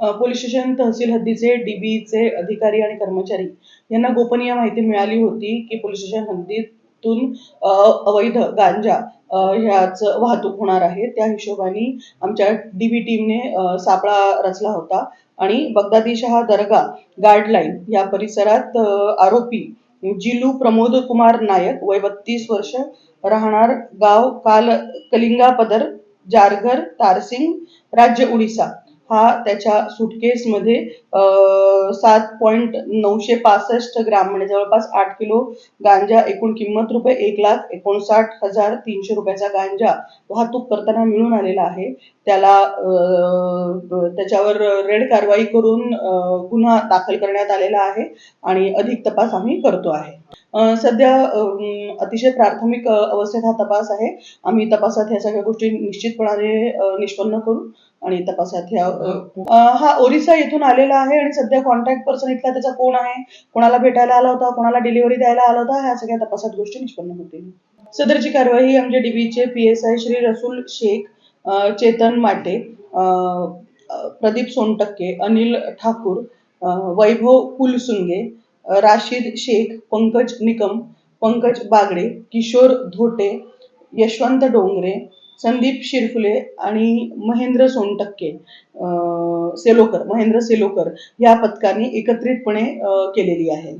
Police station तहसील हद्दीचे डीबीचे अधिकारी आणि कर्मचारी यांना गोपनीय माहिती मिळाली होती की पोलीस स्टेशन हद्दीतून अवैध गांजा ह्याच वाहतूक होणार आहे. त्या हिशोबाने आमच्या डीबी टीमने सापळा रचला होता आणि बगदादी शहा दर्गा गाईडलाईन या परिसरात आरोपी जिलू प्रमोद कुमार नायक वय बत्तीस वर्ष राहणार गाव काल कलिंगा पदर जारघर तारसिंग राज्य उडीसा हा त्याच्या सुटकेसमध्ये सात पॉईंट नऊशे पासष्ट ग्राम म्हणजे जवळपास आठ किलो गांजा एकूण किंमत रुपये एक लाख एकोणसाठ हजार तीनशे रुपयाचा गांजा वाहतूक करताना मिळून आलेला आहे. त्याला त्याच्यावर रेड कारवाई करून गुन्हा दाखल करण्यात आलेला आहे आणि अधिक तपास आम्ही करतो आहे. सध्या अतिशय प्राथमिक अवस्थेत हा तपास आहे. आम्ही तपासात ह्या सगळ्या गोष्टी निश्चितपणाने निष्पन्न करू आणि तपासात ह्या हा ओरिसा येथून आलेला आहे आणि सध्या कॉन्टॅक्ट पर्सन इथला त्याचा कोण आहे? कोणाला भेटायला आला होता? कोणाला डिलिव्हरी द्यायला आला होता? ह्या सगळ्या तपासात गोष्टी निष्पन्न होतील. सदरची कारवाई आमच्या डीबीचे P S I Shri Rasool Shaikh Chetan Mate Pradeep Sontakke Anil Thakur वैभव कुलसुंगे राशीद शेख पंकज निकम पंकज बागडे किशोर धोटे यशवंत डोंगरे संदीप शिरफुले आणि महेंद्र सोनटक्के सेलोकर महेंद्र सेलोकर या पथकाने एकत्रितपणे केलेली आहे.